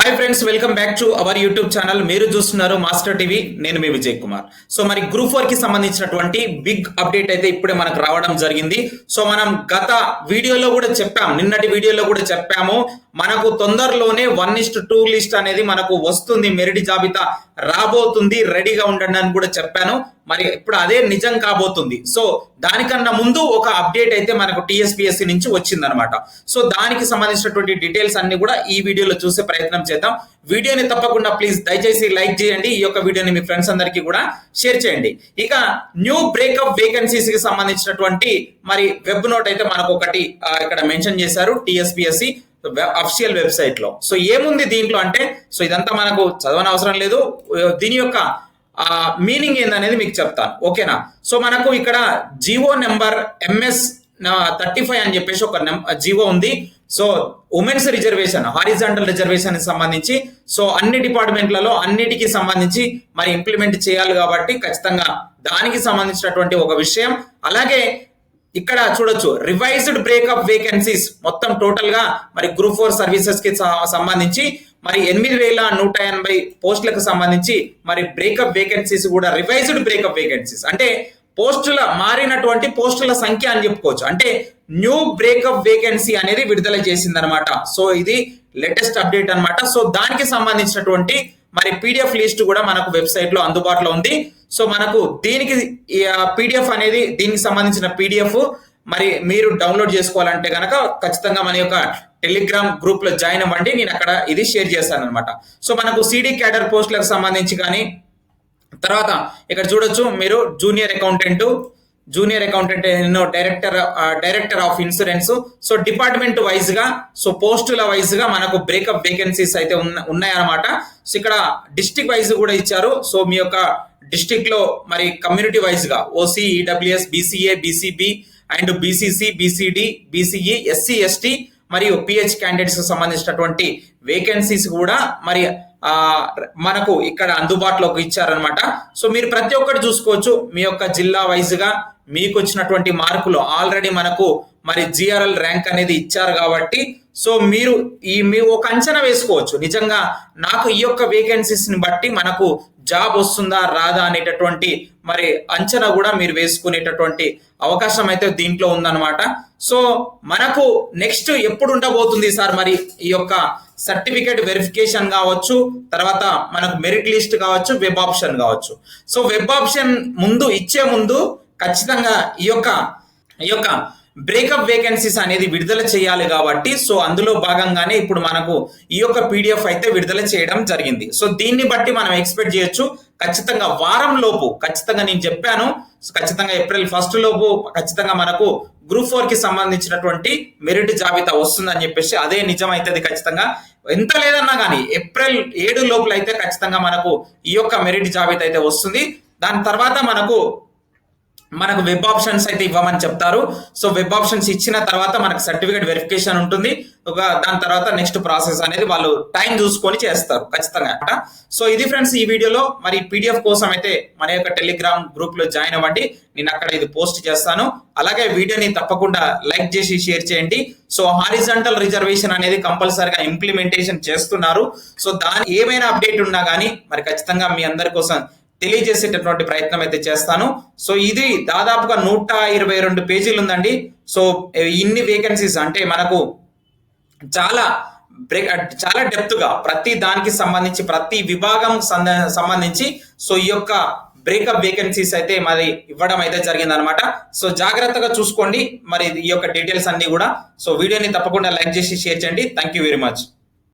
Hi friends welcome back to our YouTube channel మీరు చూస్తున్నారు master TV నేను మీ విజయ్ కుమార్. సో మరి గ్రూప్ ఫోర్కి సంబంధించినటువంటి బిగ్ అప్డేట్ అయితే ఇప్పుడే మనకు రావడం జరిగింది. సో మనం గత వీడియోలో కూడా చెప్పాం నిన్నటి వీడియోలో కూడా చెప్పాము. మనకు తొందరలోనే వన్ ఇస్ట్ టూ లిస్ట్ అనేది మనకు వస్తుంది. మెరిట్ జాబితా రాబోతుంది. రెడీగా ఉండండి అని కూడా చెప్పాను. మరి ఇప్పుడు అదే నిజం కాబోతుంది. సో దానికన్నా ముందు ఒక అప్డేట్ అయితే మనకు టీఎస్పీఎస్సీ నుంచి వచ్చిందనమాట సో దానికి సంబంధించినటువంటి డీటెయిల్స్ అన్ని కూడా ఈ వీడియోలో చూసే ప్రయత్నం చేద్దాం. వీడియోని తప్పకుండా ప్లీజ్ దయచేసి లైక్ చేయండి. ఈ యొక్క వీడియోని మీ ఫ్రెండ్స్ అందరికీ కూడా షేర్ చేయండి. ఇక న్యూ బ్రేకప్ వేకెన్సీస్కి సంబంధించినటువంటి మరి వెబ్ నోట్ అయితే మనకు ఒకటి ఇక్కడ మెన్షన్ చేశారు టీఎస్పీఎస్సీ అఫిషియల్ వెబ్సైట్లో. సో ఏముంది దీంట్లో అంటే సో ఇదంతా మనకు చదవని అవసరం లేదు. దీని యొక్క మీనింగ్ ఏందనేది మీకు చెప్తాను. ఓకేనా? సో మనకు ఇక్కడ GO number MS thirty five అని చెప్పేసి ఒక జివో ఉంది. సో ఉమెన్స్ రిజర్వేషన్ హారిజాంటల్ రిజర్వేషన్కి సంబంధించి సో అన్ని డిపార్ట్మెంట్లలో అన్నిటికి సంబంధించి మరి ఇంప్లిమెంట్ చేయాలి కాబట్టి ఖచ్చితంగా దానికి సంబంధించినటువంటి ఒక విషయం. అలాగే ఇక్కడ చూడొచ్చు. రివైజ్డ్ బ్రేకప్ వేకెన్సీస్ మొత్తం టోటల్గా మరి గ్రూప్ ఫోర్ సర్వీసెస్కి సంబంధించి మరి ఎనిమిది వేల నూట ఎనభై పోస్టులకు సంబంధించి మరి బ్రేకప్ వేకెన్సీస్ కూడా రివైజ్డ్ బ్రేకప్ వేకెన్సీస్ అంటే పోస్టుల మారినటువంటి పోస్టుల సంఖ్య అని చెప్పుకోవచ్చు. అంటే న్యూ బ్రేకప్ వేకెన్సీ అనేది విడుదల చేసిందనమాట. సో ఇది లేటెస్ట్ అప్డేట్ అన్నమాట సో దానికి సంబంధించినటువంటి మరి పీడిఎఫ్ లిస్ట్ కూడా మనకు వెబ్సైట్లో అందుబాటులో ఉంది. సో మనకు దీనికి పీడిఎఫ్ అనేది దీనికి సంబంధించిన పీడిఎఫ్ మరి మీరు డౌన్లోడ్ చేసుకోవాలంటే కనుక ఖచ్చితంగా మన యొక్క టెలిగ్రామ్ గ్రూప్లో జాయిన్ అవ్వండి. నేను అక్కడ ఇది షేర్ చేస్తాను అనమాట సో మనకు సిడి క్యాడర్ పోస్టులకు సంబంధించి కానీ తర్వాత ఇక్కడ చూడొచ్చు మీరు జూనియర్ అకౌంటెంట్ జూనియర్ అకౌంటెంట్ ఎన్నో director director of insurance so department వైజ్గా సో పోస్టుల వైజ్గా మనకు బ్రేకప్ వేకెన్సీస్ అయితే ఉన్నాయన్నమాట. సో ఇక్కడ డిస్టిక్ వైజ్ కూడా ఇచ్చారు. సో మీ యొక్క డిస్టిక్లో మరి కమ్యూనిటీ వైజ్గా OC EWS BCA BCB and BCC BCD BCE SC ST మరియు పిహెచ్ క్యాండిడేట్స్కి సంబంధించినటువంటి వేకెన్సీస్ కూడా మరి ఆ మనకు ఇక్కడ అందుబాటులోకి ఇచ్చారనమాట సో మీరు ప్రతి ఒక్కటి చూసుకోవచ్చు. మీ యొక్క జిల్లా వైజ్గా మీకు వచ్చినటువంటి మార్కులు ఆల్రెడీ మనకు మరి జిఆర్ఎల్ ర్యాంక్ అనేది ఇచ్చారు కాబట్టి సో మీరు ఈ మీ ఒక అంచనా వేసుకోవచ్చు. నిజంగా నాకు ఈ యొక్క వేకెన్సీస్ని బట్టి మనకు జాబ్ వస్తుందా రాదా అనేటటువంటి మరి అంచనా కూడా మీరు వేసుకునేటటువంటి అవకాశం అయితే దీంట్లో ఉందన్నమాట. సో మనకు నెక్స్ట్ ఎప్పుడు ఉండబోతుంది సార్ మరి ఈ యొక్క సర్టిఫికేట్ వెరిఫికేషన్ కావచ్చు తర్వాత మనకు మెరిట్ లిస్ట్ కావచ్చు వెబ్ ఆప్షన్ కావచ్చు. సో వెబ్ ఆప్షన్ ముందు ఇచ్చే ముందు ఖచ్చితంగా ఈ యొక్క యొక్క బ్రేకప్ వేకెన్సీస్ అనేది విడుదల చేయాలి కాబట్టి సో అందులో భాగంగానే ఇప్పుడు మనకు ఈ యొక్క పీడిఎఫ్ అయితే విడుదల చేయడం జరిగింది. సో దీన్ని బట్టి మనం ఎక్స్పెక్ట్ చేయొచ్చు. ఖచ్చితంగా వారం లోపు ఖచ్చితంగా నేను చెప్పాను సో ఖచ్చితంగా ఏప్రిల్ ఫస్ట్ లోపు ఖచ్చితంగా మనకు గ్రూప్ ఫోర్కి సంబంధించినటువంటి మెరిట్ జాబితా వస్తుందని చెప్పేసి అదే నిజం అవుతుంది ఖచ్చితంగా. ఎంత లేదన్నా కానీ ఏప్రిల్ ఏడు లోపల అయితే ఖచ్చితంగా మనకు ఈ యొక్క మెరిట్ జాబితా అయితే వస్తుంది. దాని తర్వాత మనకు మనకు వెబ్ ఆప్షన్స్ అయితే ఇవ్వమని చెప్తారు. సో వెబ్ ఆప్షన్స్ ఇచ్చిన తర్వాత మనకు సర్టిఫికేట్ వెరిఫికేషన్ ఉంటుంది. ఒక దాని తర్వాత నెక్స్ట్ ప్రాసెస్ అనేది వాళ్ళు టైం చూసుకొని చేస్తారు. ఖచ్చితంగా. అంట సో ఇది ఫ్రెండ్స్ ఈ వీడియోలో. మరి పీడిఎఫ్ కోసం అయితే మన యొక్క టెలిగ్రామ్ గ్రూప్లో జాయిన్ అవ్వండి. నేను అక్కడ ఇది పోస్ట్ చేస్తాను. అలాగే వీడియోని తప్పకుండా లైక్ చేసి షేర్ చేయండి. సో హారిజంటల్ రిజర్వేషన్ అనేది కంపల్సరిగా ఇంప్లిమెంటేషన్ చేస్తున్నారు. సో దాని ఏమైనా అప్డేట్ ఉన్నా కానీ మరి ఖచ్చితంగా మీ అందరి కోసం తెలియజేసేటటువంటి ప్రయత్నం అయితే చేస్తాను. సో ఇది దాదాపుగా నూట ఇరవై రెండు పేజీలు ఉందండి. సో ఇన్ని వేకెన్సీస్ అంటే మనకు చాలా బ్రేక్ చాలా డెప్త్గా ప్రతి దానికి సంబంధించి ప్రతి విభాగం సంబంధించి సో ఈ యొక్క బ్రేకప్ వేకెన్సీస్ అయితే మరి ఇవ్వడం అయితే జరిగింది అనమాట సో జాగ్రత్తగా చూసుకోండి. మరి ఈ యొక్క డీటెయిల్స్ అన్ని కూడా. సో వీడియోని తప్పకుండా లైక్ చేసి షేర్ చేయండి. Thank you very much